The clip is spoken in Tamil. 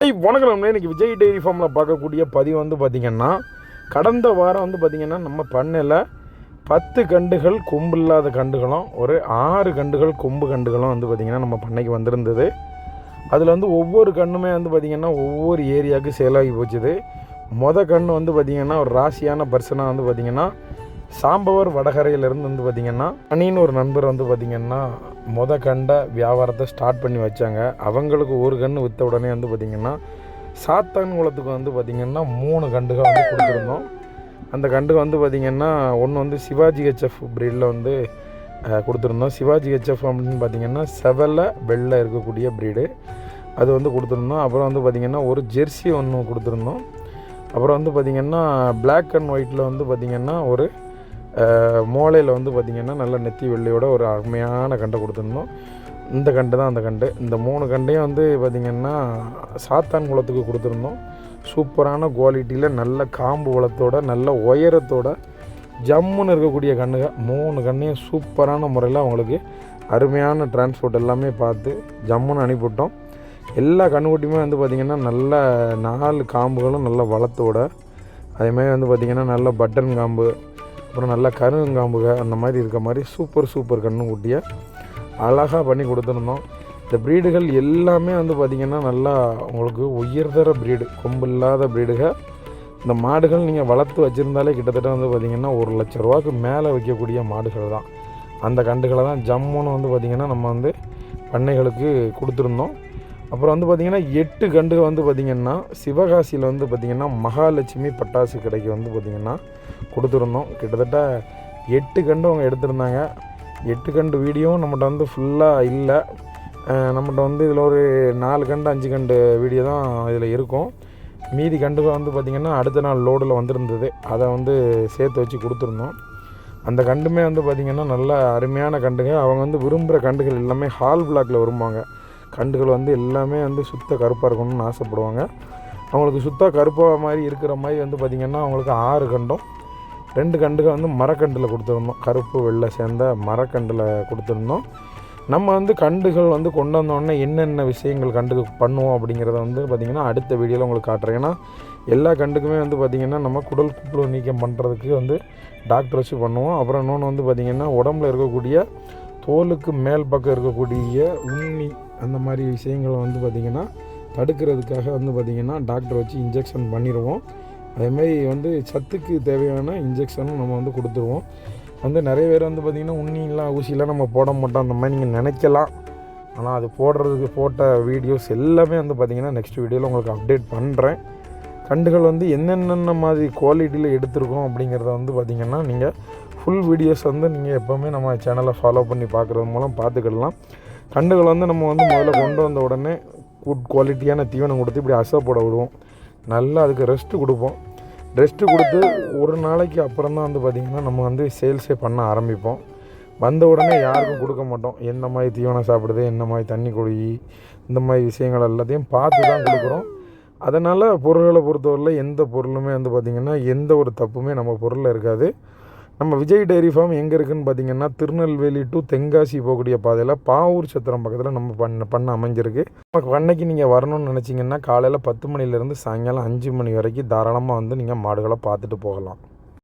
வணக்கம் இன்னைக்கு விஜய் டெய்ரி ஃபார்மில் பார்க்கக்கூடிய பதிவு வந்து பார்த்திங்கன்னா கடந்த வாரம் வந்து பார்த்திங்கன்னா நம்ம பண்ணையில் பத்து கண்டுகள் கொம்பு இல்லாத கண்டுகளும் ஒரு ஆறு கண்டுகள் கொம்பு கண்டுகளும் வந்து பார்த்திங்கன்னா நம்ம பண்ணைக்கு வந்திருந்தது. அதில் வந்து ஒவ்வொரு கண்ணுமே வந்து பார்த்திங்கன்னா ஒவ்வொரு ஏரியாவுக்கு சேலாகி போச்சுது. மொதல் கண் வந்து பார்த்திங்கன்னா ஒரு ராசியான பர்சனாக வந்து பார்த்திங்கன்னா சாம்பவர் வடகரையிலேருந்து வந்து பார்த்திங்கன்னா அணின்னு ஒரு நண்பர் வந்து பார்த்திங்கன்னா மொத கண்ட வியாபாரத்தை ஸ்டார்ட் பண்ணி வச்சாங்க. அவங்களுக்கு ஒரு கன்று விற்ற உடனே வந்து பார்த்திங்கன்னா சாத்தான் குளத்துக்கு வந்து பார்த்திங்கன்னா மூணு கண்டுகள் வந்து கொடுத்துருந்தோம். அந்த கண்டுகள் வந்து பார்த்திங்கன்னா ஒன்று வந்து சிவாஜி ஹெச்எஃப் ப்ரீடில் வந்து கொடுத்துருந்தோம். சிவாஜி ஹெச்எஃப் அப்படின்னு பார்த்திங்கன்னா செவலை வெள்ளை இருக்கக்கூடிய ப்ரீடு அது வந்து கொடுத்துருந்தோம். அப்புறம் வந்து பார்த்திங்கன்னா ஒரு ஜெர்சி ஒன்று கொடுத்துருந்தோம். அப்புறம் வந்து பார்த்திங்கன்னா பிளாக் அண்ட் ஒயிட்டில் வந்து பார்த்திங்கன்னா ஒரு மோளையில் வந்து பார்த்திங்கன்னா நல்ல நெத்தி வெள்ளையோட ஒரு அருமையான கண்டை கொடுத்துருந்தோம். இந்த கண்டு தான் அந்த கண்டு. இந்த மூணு கண்டையும் வந்து பார்த்திங்கன்னா சாத்தான் குளத்துக்கு கொடுத்துருந்தோம். சூப்பரான குவாலிட்டியில் நல்ல காம்பு வளத்தோட நல்ல உயரத்தோட ஜம்முன்னு இருக்கக்கூடிய கண்ணுக. மூணு கண்ணையும் சூப்பரான முறையில் அவங்களுக்கு அருமையான டிரான்ஸ்போர்ட் எல்லாமே பார்த்து ஜம்முன்னு அனுப்பிவிட்டோம். எல்லா கண்ணுக்குட்டியுமே வந்து பார்த்திங்கன்னா நல்ல நாலு காம்புகளும் நல்ல வளத்தோட அதேமாதிரி வந்து பார்த்திங்கன்னா நல்ல பட்டன் காம்பு அப்புறம் நல்லா கருங்காம்புக அந்த மாதிரி இருக்க மாதிரி சூப்பர் சூப்பர் கண்ணுக்குட்டியை அழகாக பண்ணி கொடுத்துருந்தோம். இந்த ப்ரீடுகள் எல்லாமே வந்து பார்த்திங்கன்னா நல்லா உங்களுக்கு உயர்தர ப்ரீடு கொம்பு இல்லாத ப்ரீடுகள் இந்த மாடுகள் நீங்கள் வளர்த்து வச்சுருந்தாலே கிட்டத்தட்ட வந்து பார்த்திங்கன்னா ஒரு லட்ச ரூபாய்க்கு மேலே வைக்கக்கூடிய மாடுகள் தான். அந்த கண்டுகளை தான் ஜம்முன்னு வந்து பார்த்திங்கன்னா நம்ம வந்து பண்ணைகளுக்கு கொடுத்துருந்தோம். அப்புறம் வந்து பார்த்திங்கன்னா எட்டு கண்டு வந்து பார்த்திங்கன்னா சிவகாசியில் வந்து பார்த்திங்கன்னா மகாலட்சுமி பட்டாசு கடைக்கு வந்து பார்த்திங்கன்னா கொடுத்துருந்தோம். கிட்டத்தட்ட எட்டு கண்டு அவங்க எடுத்திருந்தாங்க. எட்டு கண்டு வீடியோவும் நம்மகிட்ட வந்து ஃபுல்லாக இல்லை. நம்மகிட்ட வந்து இதில் ஒரு நாலு கண்டு அஞ்சு கண்டு வீடியோ தான் இதில் இருக்கும். மீதி கண்டுகள் வந்து பார்த்திங்கன்னா அடுத்த நாள் லோடில் வந்திருந்தது. அதை வந்து சேர்த்து வச்சு கொடுத்துருந்தோம். அந்த கண்டுமே வந்து பார்த்திங்கன்னா நல்ல அருமையான கண்டுங்க அவங்க வந்து விரும்புகிற கண்டுகள் எல்லாமே ஹால் பிளாக்கில் விரும்புவாங்க கண்டுகள் வந்து எல்லாமே வந்து சுத்த கருப்பாக இருக்கணும்னு ஆசைப்படுவாங்க. அவங்களுக்கு சுத்த கருப்பாக மாதிரி இருக்கிற மாதிரி வந்து பார்த்திங்கன்னா அவங்களுக்கு ஆறு கண்டும். ரெண்டு கண்டுகள் வந்து மரக்கண்டில் கொடுத்துருந்தோம். கருப்பு வெள்ளை சேர்ந்த மரக்கண்டில் கொடுத்துருந்தோம். நம்ம வந்து கண்டுகள் வந்து கொண்டு வந்தோடனே என்னென்ன விஷயங்கள் கண்டுக்கு பண்ணுவோம் அப்படிங்கிறத வந்து பார்த்திங்கன்னா அடுத்த வீடியோவில் உங்களுக்கு காட்டுறேன். ஏன்னா எல்லா கண்டுக்குமே வந்து பார்த்திங்கன்னா நம்ம குடல் குப்புளு நீக்கம் பண்ணுறதுக்கு வந்து டாக்டர் வச்சு பண்ணுவோம். அப்புறம் இன்னொன்று வந்து பார்த்திங்கன்னா உடம்புல இருக்கக்கூடிய தோலுக்கு மேல் பக்கம் இருக்கக்கூடிய உண்ணி அந்த மாதிரி விஷயங்களை வந்து பார்த்திங்கன்னா தடுக்கிறதுக்காக வந்து பார்த்திங்கன்னா டாக்டர் வச்சு இன்ஜெக்ஷன் பண்ணிடுவோம். அதேமாதிரி வந்து சத்துக்கு தேவையான இன்ஜெக்ஷனும் நம்ம வந்து கொடுத்துருவோம். வந்து நிறைய பேர் வந்து பார்த்திங்கன்னா உண்ணிலாம் ஊசிலாம் நம்ம போட மாட்டோம். அந்த மாதிரி நீங்கள் நினைக்கலாம். ஆனால் அது போடுறதுக்கு போட்ட வீடியோஸ் எல்லாமே வந்து பார்த்திங்கன்னா நெக்ஸ்ட் வீடியோவில் உங்களுக்கு அப்டேட் பண்ணுறேன் கண்டுகள் வந்து என்னென்ன மாதிரி குவாலிட்டியில் எடுத்திருக்கோம் அப்படிங்கிறத வந்து பார்த்திங்கன்னா நீங்கள் ஃபுல் வீடியோஸ் வந்து நீங்கள் எப்போவுமே நம்ம சேனலை ஃபாலோ பண்ணி பார்க்குறது மூலம் பார்த்துக்கிடலாம் கண்டுகளை வந்து நம்ம வந்து முதல்ல கொண்டு வந்த உடனே குட் குவாலிட்டியான தீவனம் கொடுத்து இப்படி அசை போட விடுவோம். நல்லா அதுக்கு ரெஸ்ட்டு கொடுப்போம். ரெஸ்ட்டு கொடுத்து ஒரு நாளைக்கு அப்புறம் தான் வந்து பார்த்திங்கன்னா நம்ம வந்து சேல்ஸே பண்ண ஆரம்பிப்போம். வந்த உடனே யாருக்கும் கொடுக்க மாட்டோம். எந்த மாதிரி தீவனம் சாப்பிடுது என்ன மாதிரி தண்ணி குடி இந்த மாதிரி விஷயங்கள் எல்லாத்தையும் பார்த்து தான் கொடுக்குறோம். அதனால் பொருள்களை பொறுத்தவரையில் எந்த பொருளுமே வந்து பார்த்திங்கன்னா எந்த ஒரு தப்புமே நம்ம பொருளில் இருக்காது. நம்ம விஜய் டெய்ரி ஃபார்ம் எங்கே இருக்குதுன்னு பார்த்தீங்கன்னா திருநெல்வேலி டு தென்காசி போகக்கூடிய பாதையில் பாவூர் சத்திரம் பக்கத்தில் நம்ம பண்ண பண்ண அமைஞ்சிருக்கு. நமக்கு பண்ணைக்கு நீங்கள் வரணும்னு நினச்சிங்கன்னா காலையில் பத்து மணிலேருந்து சாயங்காலம் அஞ்சு மணி வரைக்கும் தாராளமாக வந்து நீங்கள் மாடுகளை பார்த்துட்டு போகலாம்.